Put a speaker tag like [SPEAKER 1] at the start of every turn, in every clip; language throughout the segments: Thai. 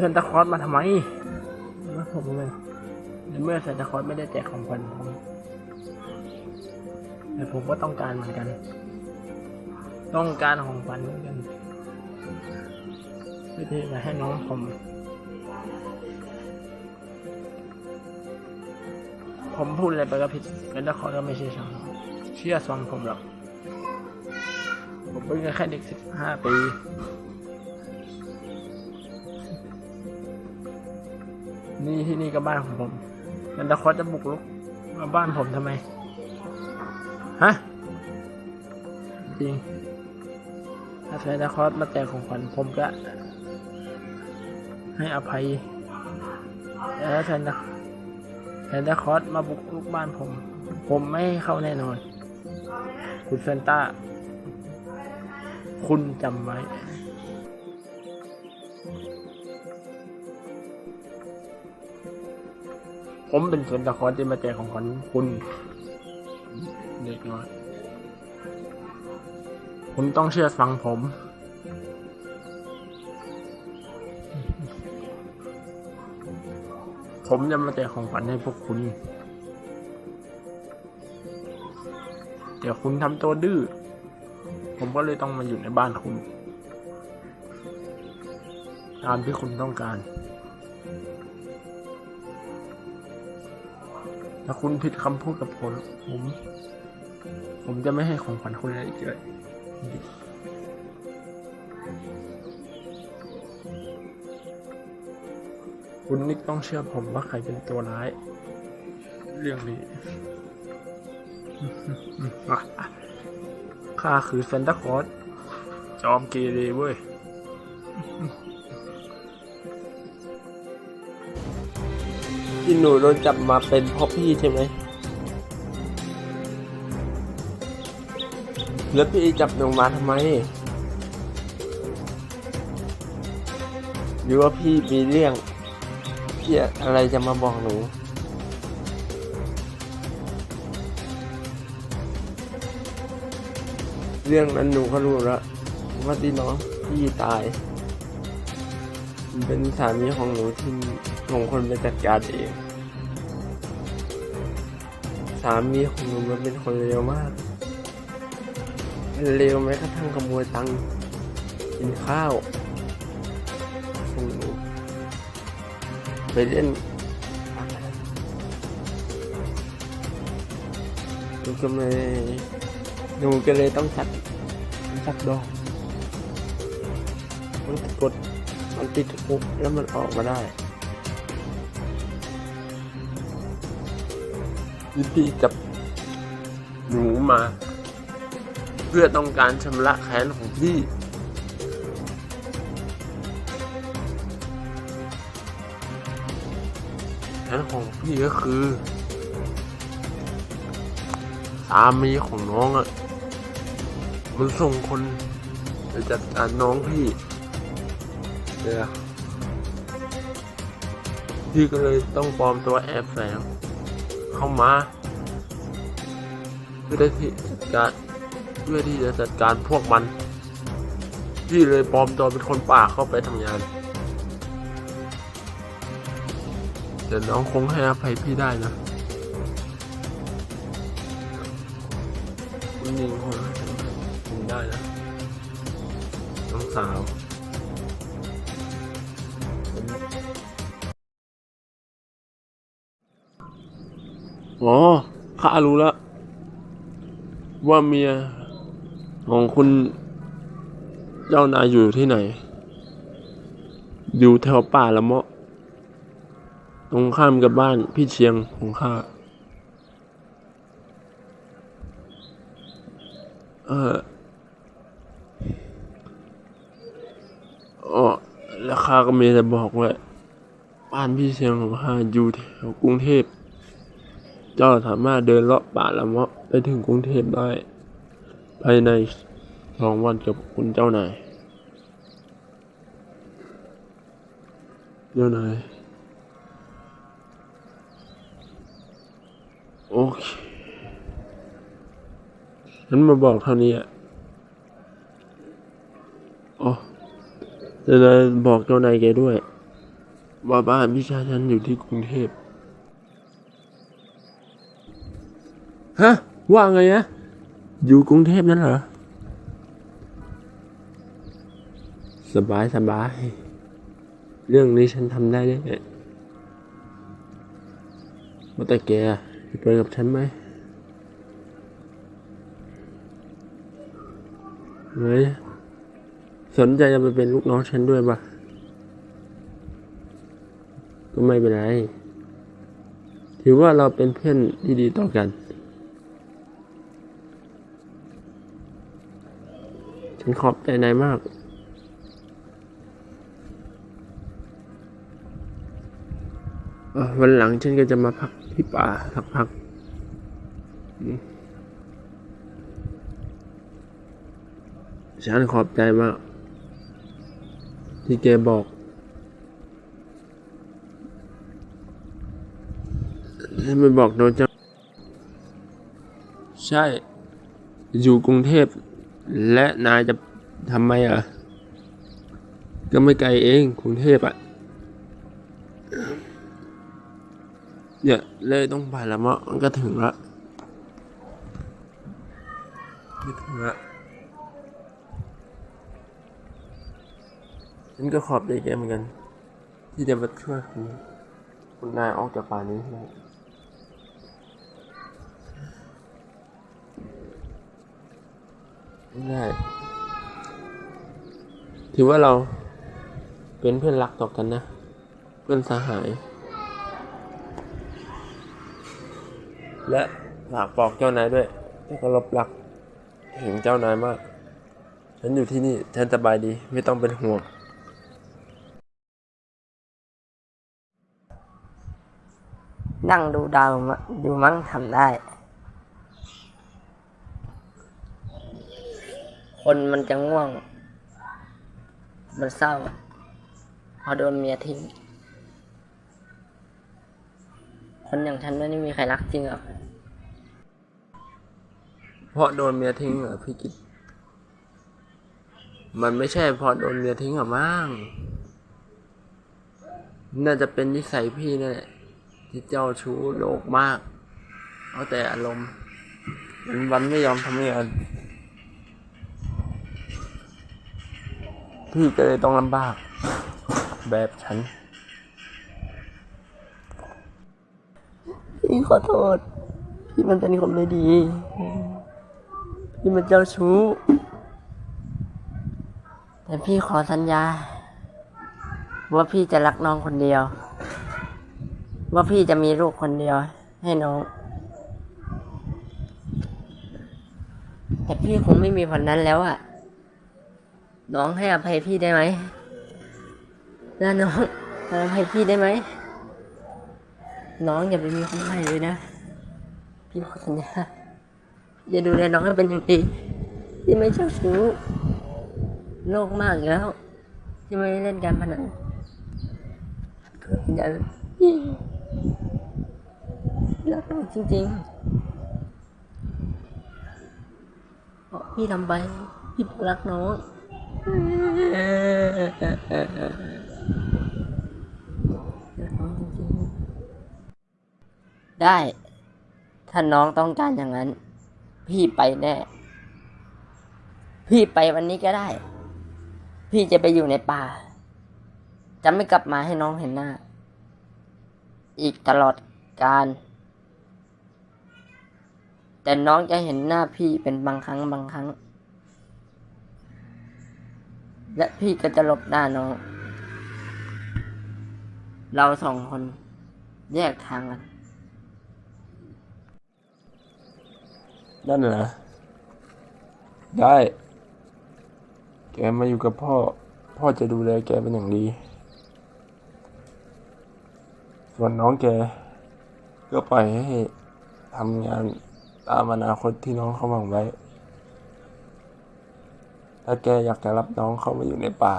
[SPEAKER 1] ซนตาคอสมาทำไมมาผมเลยในเมื่อซนตาคอสไม่ได้แจกของขวัญผมแต่ผมก็ต้องการเหมือนกัน ต้องการของขวัญเหมือนกันเพื่อที่จะให้น้องผม ผมพูดอะไรไปก็ผิดแล้ตาคอสก็ไม่เชื่อฟังเชื่อฟังผมหรอกผมเป็นแค่เด็กสิบห้าปี นี่ที่นี่ก็บ้านของผมแล้วตาคอสจะบุกรุกมาบ้านผมทำไม ฮะ จริง ถ้าใช้ตาคอสมาแจกของขวัญผมก็ ให้อภัยแต่ถ้าแทนตาแทนตาคอสมาบุกรุกบ้านผม ผมไม่ให้เข้าแน่นอน คุณเซนต้า คุณจำไว้ ผมเป็นเซนตาคอสที่มาแจกของขวัญคุณ เด็กน้อย คุณต้องเชื่อฟังผม ผมจะมาแจกของขวัญให้พวกคุณ แต่คุณทำตัวดื้อ ผมก็เลยต้องมาอยู่ในบ้านคุณ ตามที่คุณต้องการ ถ้าคุณผิดคำพูดกับผม ผม ผมจะไม่ให้ของขวัญคุณอะไรอีกเลยคุณนิกต้องเชื่อผมว่าใครเป็นตัวร้าย เรื่องนี้ข้าคือเซนตาคลอสจอมเกเรเว้ย
[SPEAKER 2] ที่หนูโดนจับมาเป็นพราะพี่ใช่ไหม แล้วพี่จับหนูมาทำไม หรือว่าพี่มีเรื่องพี่อะไรจะมาบอกหนู เรื่องนั้นหนูก็รู้แล้วว่าที่น้องพี่ตาย เป็นสามีของหนูที่ ของคนไปจัดการเอง สามีของหนูมันเป็นคนเลวมากมันเลวแม้กระทั่งขโมยตังค์กินข้าวของหนูไปเล่นหนูก็ไม่หนูก็เลยต้องจัดจัดดอกมันกดมันติดคุกแล้วมันออกมาได้ วิธีจับหนูมา เพื่อต้องการชำระแค้นของพี่แค้นของพี่ก็คือสามีของน้องอะ่ะมันส่งคนไปจัดการน้องพี่เดี๋ยวพี่ก็เลยต้องปลอมตัวแอบแฝง เข้ามาเพื่อที่จัดการเพื่อที่จะจัดการพวกมัน พี่เลยปลอมตัวเป็นคนป่าเข้าไปทำงานเดี๋ยวน้องคงให้อภัยพี่ได้นะคุณยิงคงให้อภัยผมได้นะน้องสาว อ๋อข้ารู้แล้ว ว่าเมียของคุณเจ้านายอยู่ที่ไหน อยู่แถวป่าละเมาะ ตรงข้ามกับบ้านพี่เชียงของข้า เอออ๋อแล้วข้าก็มีแต่บอกว่าบ้านพี่เชียงของข้าอยู่แถวกรุงเทพ เจ้าสามารถเดินเลาะป่าละเมาะไปถึงกรุงเทพได้ ภายในสองวันกับคุณเจ้านาย เจ้านาย โอเคฉันมาบอกเท่านี้อะอ๋อเจ้านายบอกเจ้านายแกด้วย ว่าบ้านพี่ชายฉันอยู่ที่กรุงเทพ ฮะ ว่าไงนะ อยู่กรุงเทพนั่นเหรอ สบายสบาย เรื่องนี้ฉันทำได้แน่ว่าแต่แกจะไปกับฉันไหมเฮ้ยสนใจจะไปเป็นลูกน้องฉันด้วยปะก็ไม่เป็นไร ถือว่าเราเป็นเพื่อนที่ดีต่อกัน ฉันขอบใจนายมาก วันหลังฉันก็จะมาพักที่ป่าสักพักฉันขอบใจมาก ที่แกบอก ฉันไปบอกโดนจังใช่ อยู่กรุงเทพ และนายจะทำไมอะ ก็ไม่ไกลเองกรุงเทพอะ เนี่ยเลยต้องไปล้วมั้งมันก็ถึงละไม่ถึงละฉันก็ขอบใจแกเหมือนกัน ที่จะมาช่วยคุณคุณนายออกจากป่านี้ให้ ได้ได้ถือว่าเราเป็นเพื่อนรักต่อกันนะ เพื่อนสหาย และฝากบอกเจ้านายด้วยให้เคารพรักถึงเจ้านายมาก ฉันอยู่ที่นี่ฉันสบายดีไม่ต้องเป็นห่วง
[SPEAKER 3] นั่งดูดาวอยู่มั้งทำได้ คนมันจะง่วง มันเศร้าเพอโดนเมียทิ้ง คนอย่างฉันไม่ได้มีใครรักจริงหรอก
[SPEAKER 2] เพราะโดนเมียทิ้งเหรอพี่กิตมันไม่ใช่เพราะโดนเมียทิ้งหรอมั้งน่าจะเป็นนิสัยพี่นั่นแหละที่เจ้าชู้โลกมาก เอาแต่อารมณ์วันวันไม่ยอมทำงาน พี่ก็เลยต้องลำบาก แบบฉัน
[SPEAKER 3] พี่ขอโทษ พี่มันเป็นคนไม่ดี พี่มันเจ้าชู้ แต่พี่ขอสัญญา ว่าพี่จะรักน้องคนเดียว ว่าพี่จะมีลูกคนเดียว ให้น้องแต่พี่คงไม่มีวันนั้นแล้วอะ น้องให้อภัยพี่ได้ไหมแล้วน้องให้อภัยพี่ได้ไหม น้องอย่าไปมีคนใหม่เลยนะ พี่ขอสัญญาพี่จะดูแลน้องให้เป็นอย่างดีพี่ไม่เจ้าชู้โลกมากแล้วพี่ไม่เล่นการพนันอสัญญารักน้องจริงๆพี่ทำไปพี่รักน้อง ได้ ถ้าน้องต้องการอย่างนั้น พี่ไปแน่ พี่ไปวันนี้ก็ได้ พี่จะไปอยู่ในป่า จะไม่กลับมาให้น้องเห็นหน้า อีกตลอดการ แต่น้องจะเห็นหน้าพี่เป็นบางครั้งบางครั้ง และพี่ก็จะหลบหน้าน้อง เราสองคนแยกทางกัน
[SPEAKER 2] นั่นเหรอ ได้ แกมาอยู่กับพ่อ พ่อจะดูแลแกเป็นอย่างดี ส่วนน้องแก ก็ปล่อยให้ทำงานตามอนาคตที่น้องเขาหวังไว้ ถ้าแกอยากจะรับน้องเข้ามาอยู่ในป่า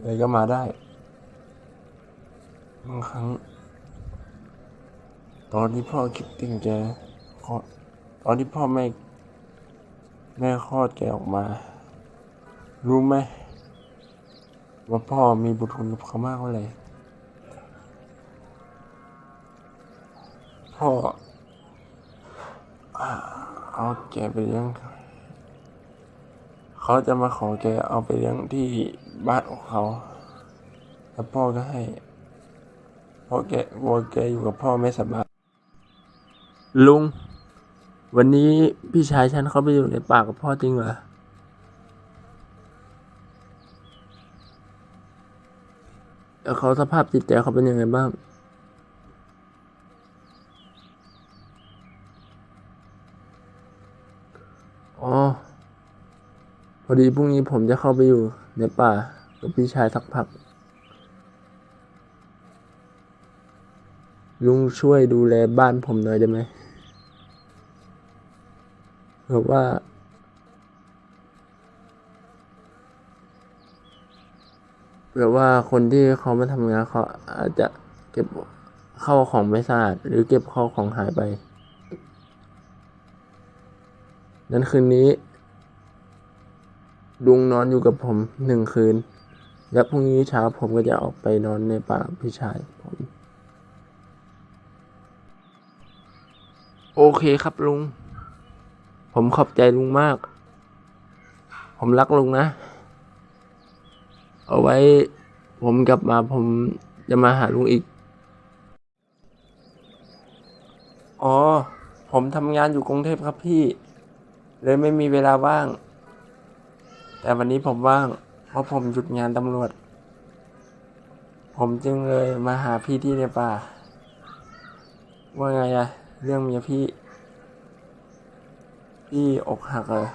[SPEAKER 2] เลยก็มาได้ บางครั้ง ตอนที่พ่อคิดถึงแกคลอดตอนที่พ่อแม่แม่คลอดแกออกมา รู้ไหมว่าพ่อมีบุญคุณกับเขามากเท่าไหร่พ่อเอาแกไปเลี้ยง เขาจะมาขอแกเอาไปเลี้ยงที่บ้านของเขาแล้วพ่อก็ให้เพราะแกกลัวแกอยู่กับพ่อไม่สบายลุง วันนี้พี่ชายฉันเขาไปอยู่ในป่ากับพ่อจริงเหรอแล้วเขาสภาพจิตใจเขาเป็นยังไงบ้าง อ๋อ พอดีพรุ่งนี้ผมจะเข้าไปอยู่ในป่ากับพี่ชายสักพัก ลุงช่วยดูแลบ้านผมหน่อยได้ไหมเผื่อว่า เผื่อว่าคนที่เขามาทำงานเขาอาจจะเก็บเข้าของไม่สะอาดหรือเก็บเข้าของหายไป นั้นคืนนี้ ลุงนอนอยู่กับผมหนึ่งคืน และพรุ่งนี้เช้าผมก็จะออกไปนอนในป่าพี่ชายผม โอเคครับลุง ผมขอบใจลุงมาก ผมรักลุงนะ เอาไว้ผมกลับมาผมจะมาหาลุงอีก อ๋อ ผมทำงานอยู่กรุงเทพครับพี่ เลยไม่มีเวลาว่าง แต่วันนี้ผมว่าง เพราะผมหยุดงานตำรวจ ผมจึงเลยมาหาพี่ที่ในป่า ว่าไงอะเรื่องเมียพี่ พี่อกหักเลย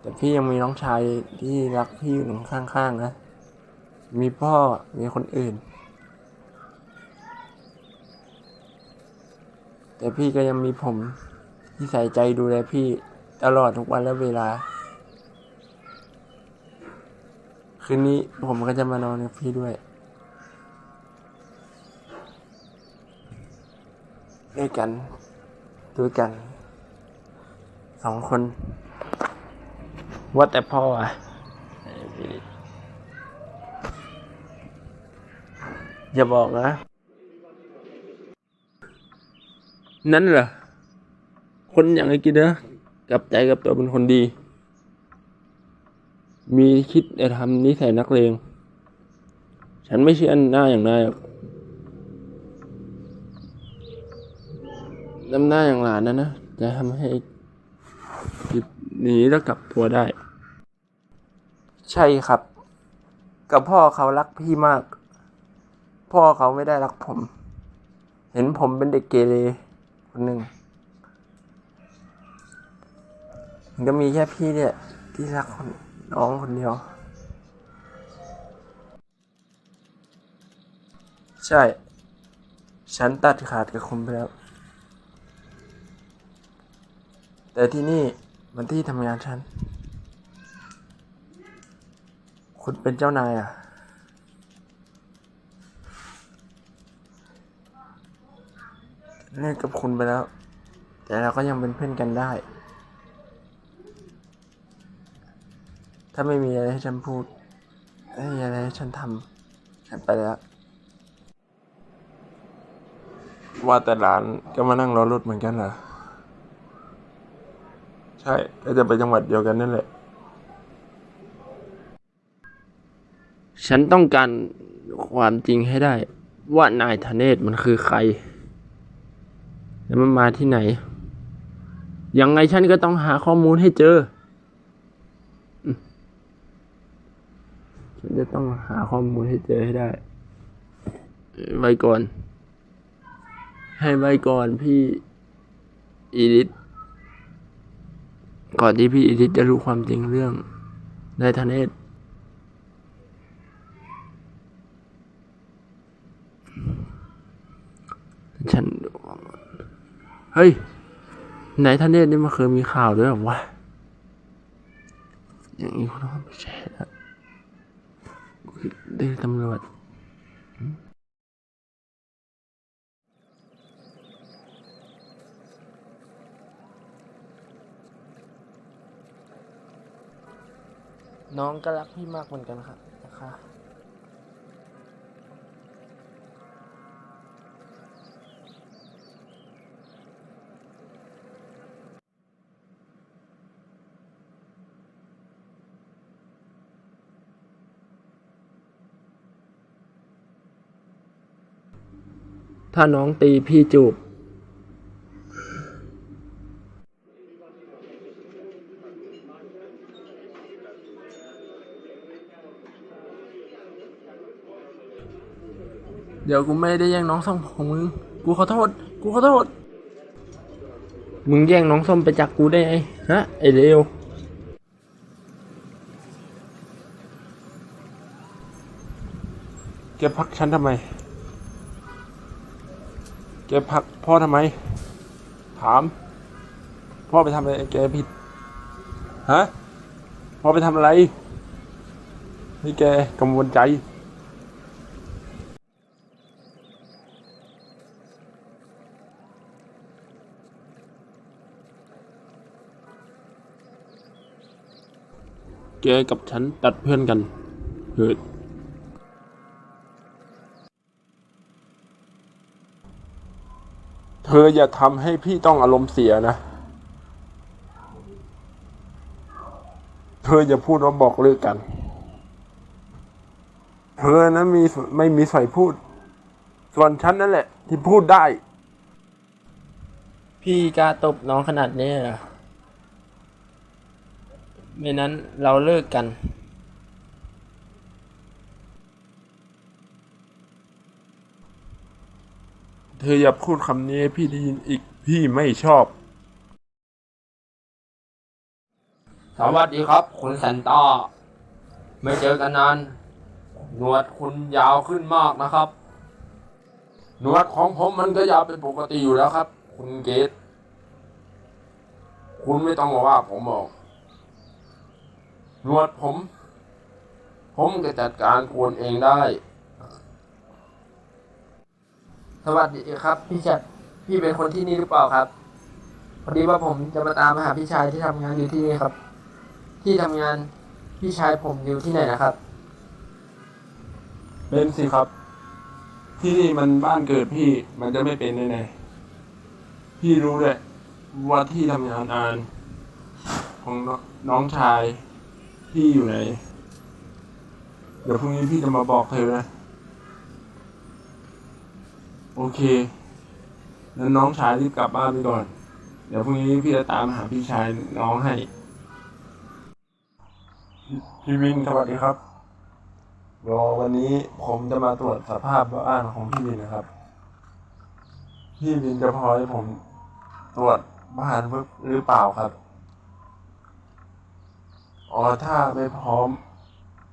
[SPEAKER 2] แต่พี่ยังมีน้องชายที่รักพี่อยู่ข้างๆนะ มีพ่อ มีคนอื่น แต่พี่ก็ยังมีผมที่ใส่ใจดูแลพี่ตลอดทุกวันและเวลา คืนนี้ผมก็จะมานอนกับพี่ด้วย ด้วยกัน ด้วยกัน สองคน ว่าแต่พ่ออะอย่าบอกนะ นั่นเหรอ คนอย่างไอ้กินนะกลับใจกับตัวเป็นคนดี มีคิดจะทำนิสัยนักเลง ฉันไม่เชื่อหน้าอย่างนายน้ำหน้าอย่างหลานนะนะ จะทำให้กิดหนีแล้วกลับตัวได้ ใช่ครับ กับพ่อเขารักพี่มาก พ่อเขาไม่ได้รักผม เห็นผมเป็นเด็กเกเรคนหนึ่งก็มีแค่พี่เนี่ยที่รักคน น้องคนเดียว ใช่ ฉันตัดขาดกับคุณไปแล้ว แต่ที่นี่มันที่ทำงานฉัน คุณเป็นเจ้านายอะ เลิกกับคุณไปแล้ว แต่เราก็ยังเป็นเพื่อนกันได้ ถ้าไม่มีอะไรให้ฉันพูดไม่มีอะไรให้ฉันทำฉันไปแล้ว ว่าแต่หลานก็มานั่งรอรถเหมือนกันเหรอ ใช่ก็จะไปจังหวัดเดียวกันนั่นแหละ ฉันต้องการความจริงให้ได้ ว่านายธเนศมันคือใคร แล้วมันมาที่ไหน ยังไงฉันก็ต้องหาข้อมูลให้เจอมฉัน จะต้องหาข้อมูลให้เจอให้ได้ไว้ก่อน ให้ไว้ก่อนพี่อีริสก่อนที่พี่อีริสจะรู้ความจริงเรื่องนายธเนศฉัน เฮ้ย ไหนท่านเนตนี่มันเคยมีข่าวด้วยเหรอวะอย่างนี้คุณต้องไปแชร์ แล้วเรียกตำรวจ
[SPEAKER 1] น้องก็รักพี่มากเหมือนกันครับนะคะ ถ้าน้องตีพี่จูบ เดี๋ยวกูไม่ได้แย่งน้องส้มของมึง กูขอโทษ กูขอโทษ มึงแย่งน้องส้มไปจากกูได้ไงฮะ ไอเลวแกพักฉันทำไม แกผลักพ่อทำไม ถาม พ่อไปทำอะไรแกผิด ฮะ พ่อไปทำอะไรให้แกกังวลใจแกกับฉันตัดเพื่อนกันเถิด เธ ออย่าทำให้พี่ต้องอารมณ์เสียนะ เธออย่าพูดว่าบอกเลิกกัน เธอนั้นมีไม่มีใส่พูด ส่วนฉันนั่นแหละ ที่พูดได้ พี่กล้าตบน้องขนาดนี้เหรอไม่นั้นเราเลิกกัน ธออย่าพูดคำนี้พี่ได้ยินอีกพี่ไม่ชอบ
[SPEAKER 4] สวัสดีครับ คุณแซนต้าไม่เจอกันนานหนวดคุณยาวขึ้นมากนะครับ หนวดของผมมันก็ยาวเป็นปกติอยู่แล้วครับ คุณเกตคุณไม่ต้องมาว่าผมบอกหนวดผม ผมจะจัดการควรเองได้
[SPEAKER 1] สวัสดีครับ พี่ชัดพี่เป็นคนที่นี่หรือเปล่าครับพอดีว่าผมจะมาตามหาพี่ชายที่ทำงานอยู่ที่นี่ครับ ที่ทำงานพี่ชายผมอยู่ที่ไหนนะครับ
[SPEAKER 2] เป็นสิครับ ที่นี่มันบ้านเกิดพี่มันจะไม่เป็นแน่ๆพี่รู้เลยว่าที่ทำงานอาน ของนน้องชาย พี่อยู่ไหน เดี๋ยวพรุ่งนี้พี่จะมาบอกเธอนะ โอเคแล้วน้องชายรีบกลับบ้านไปก่อน เดี๋ยวพรุ่งนี้พี่จะตามหาพี่ชายน้องให้ พี่วินสวัสดีครับรอวันนี้ผมจะมาตรวจสภาพบ้านของพี่วินนะครับ พี่วินจะพอให้ผมตรวจบ้านหรือเปล่าครับ อ๋อถ้าไม่พร้อม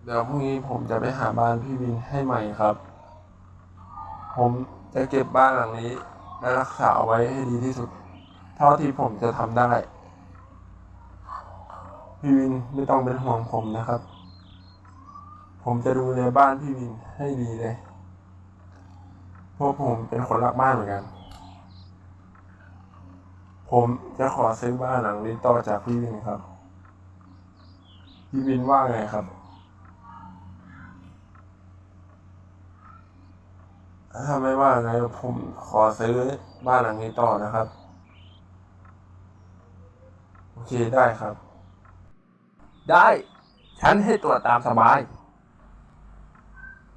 [SPEAKER 2] เดี๋ยวพรุ่งนี้ผมจะไปหาบ้านพี่วินให้ใหม่ครับ ผม จะเก็บบ้านหลังนี้ และรักษาเอาไว้ให้ดีที่สุด เท่าที่ผมจะทำได้พี่วินไม่ต้องเป็นห่วงผมนะครับ ผมจะดูแลบ้านพี่วินให้ดีเลยเพราะผมเป็นคนรักบ้านเหมือนกัน ผมจะขอซื้อบ้านหลังนี้ต่อจากพี่วินครับ พี่วินว่าไงครับ ถ้าไม่ว่าไงผมขอซื้อบ้านหลังนี้ต่อนะครับ โอเคได้ครับ ได้ ฉันให้ตรวจตามสบาย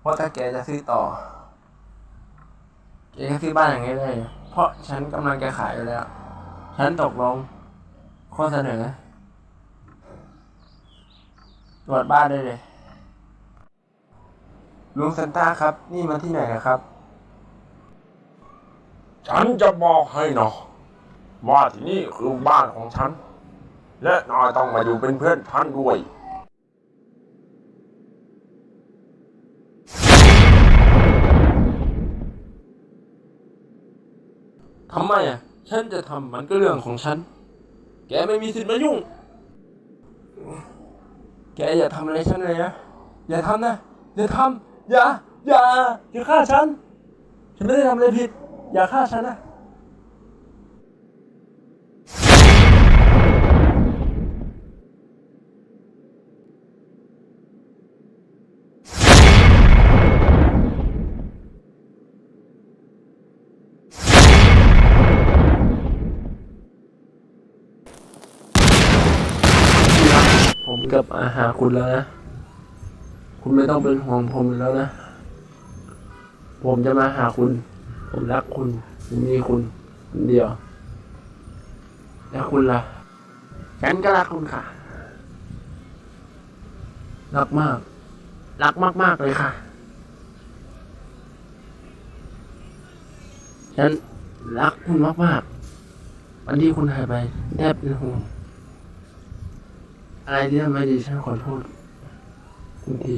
[SPEAKER 2] เพราะถ้าแกจะซื้อต่อแกก็ซื้อบ้านอย่างนี้เลยเพราะฉันกำลังจะขายอยู่แล้ว ฉันตกลงข้อเสนอ ตรวจบ้านได้เลยลุงซันต้าครับ นี่มาที่ไหนนะครับ ฉันจะบอกให้นาะว่าที่นี่คือบ้านของฉัน และนายต้องมาอยู่เป็นเพื่อนฉันด้วย
[SPEAKER 1] ทำไมอะ ฉันจะทำมันก็เรื่องของฉัน แกไม่มีสิทธิ์มายุ่ง แกอย่าทำอะไรฉันเลยนะ อย่าทำนะ อย่าทำ อย่า อย่า อย่าฆ่าฉัน ฉันไม่ได้ทำอะไรผิด อย่าฆ่าฉันนะ
[SPEAKER 2] ผมกับอาหาคุณแล้วนะ คุณไม่ต้องเป็นห่วงผมแล้วนะ ผมจะมาหาคุณ ผมรักคุณผมมีคุณคนเดียว แล้วคุณล่ะ ฉันก็รักคุณค่ะ รักมาก รักมาก ๆ เลยค่ะ ฉันรักคุณมากๆวันที่คุณหายไปแทบเป็นห่วงอะไรที่ทำไม่ดีฉันขอโทษคุณที